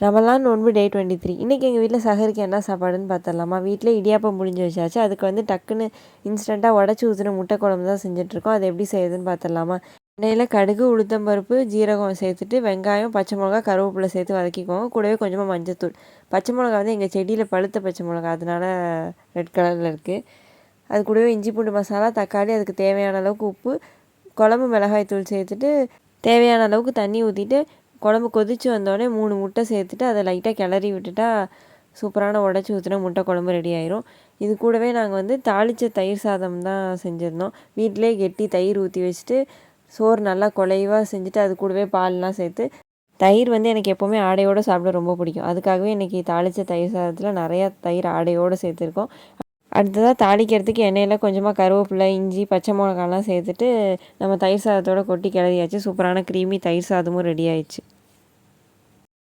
ரமலான் நோன்பு day twenty three இன்றைக்கி எங்கள் வீட்டில் சஹருக்கு என்ன சாப்பாடுன்னு பார்த்துடலாமா வீட்டில் இடியாப்பம் முடிஞ்சு வச்சாச்சு. அதுக்கு வந்து டக்குன்னு இன்ஸ்டண்ட்டாக உடச்சி ஊற்றின முட்டை குழம்பு தான் செஞ்சிட்ருக்கோம். அது எப்படி செய்யுதுன்னு பார்த்துடலாமா எண்ணெயில் கடுகு உளுத்தம்பருப்பு ஜீரகம் சேர்த்துட்டு வெங்காயம் பச்சை மிளகா கருவேப்பிலை சேர்த்து வதக்கிக்கோங்க. கூடவே கொஞ்சமாக மஞ்சத்தூள். பச்சை மிளகா வந்து எங்கள் செடியில் பழுத்த பச்சை மிளகா அதனால ரெட் கலரில் இருக்குது அது கூடவே இஞ்சி பூண்டு மசாலா தக்காளி அதுக்கு தேவையான அளவுக்கு உப்பு குழம்பு மிளகாய் தூள் சேர்த்துட்டு தேவையான அளவுக்கு தண்ணி ஊற்றிட்டு குழம்பு கொதித்து வந்தோடனே மூணு முட்டை சேர்த்துட்டு அதை லைட்டாக கிளறி விட்டுட்டா சூப்பரான உடச்சி ஊற்றின முட்டை குழம்பு ரெடி ஆயிரும். இது கூடவே நாங்கள் வந்து தாளித்த தயிர் சாதம் தான் செஞ்சுருந்தோம். வீட்டிலே கெட்டி தயிர் ஊற்றி வச்சுட்டு சோறு நல்லா குலைவாக செஞ்சுட்டு அது கூடவே பால்லாம் சேர்த்து தயிர் வந்து எனக்கு எப்போவுமே ஆடையோடு சாப்பிட ரொம்ப பிடிக்கும். அதுக்காகவே இன்றைக்கி தாளித்த தயிர் சாதத்தில் நிறையா தயிர் ஆடையோடு சேர்த்துருக்கோம். அடுத்ததாக தாளிக்கிறதுக்கு எண்ணெயில் கொஞ்சமாக கருவேப்பிலை இஞ்சி பச்சை மிளகாலாம் சேர்த்துட்டு நம்ம தயிர் சாதத்தோடு கொட்டி கிளறியாச்சு. சூப்பரான க்ரீமி தயிர் சாதமும் ரெடி ஆயிடுச்சு.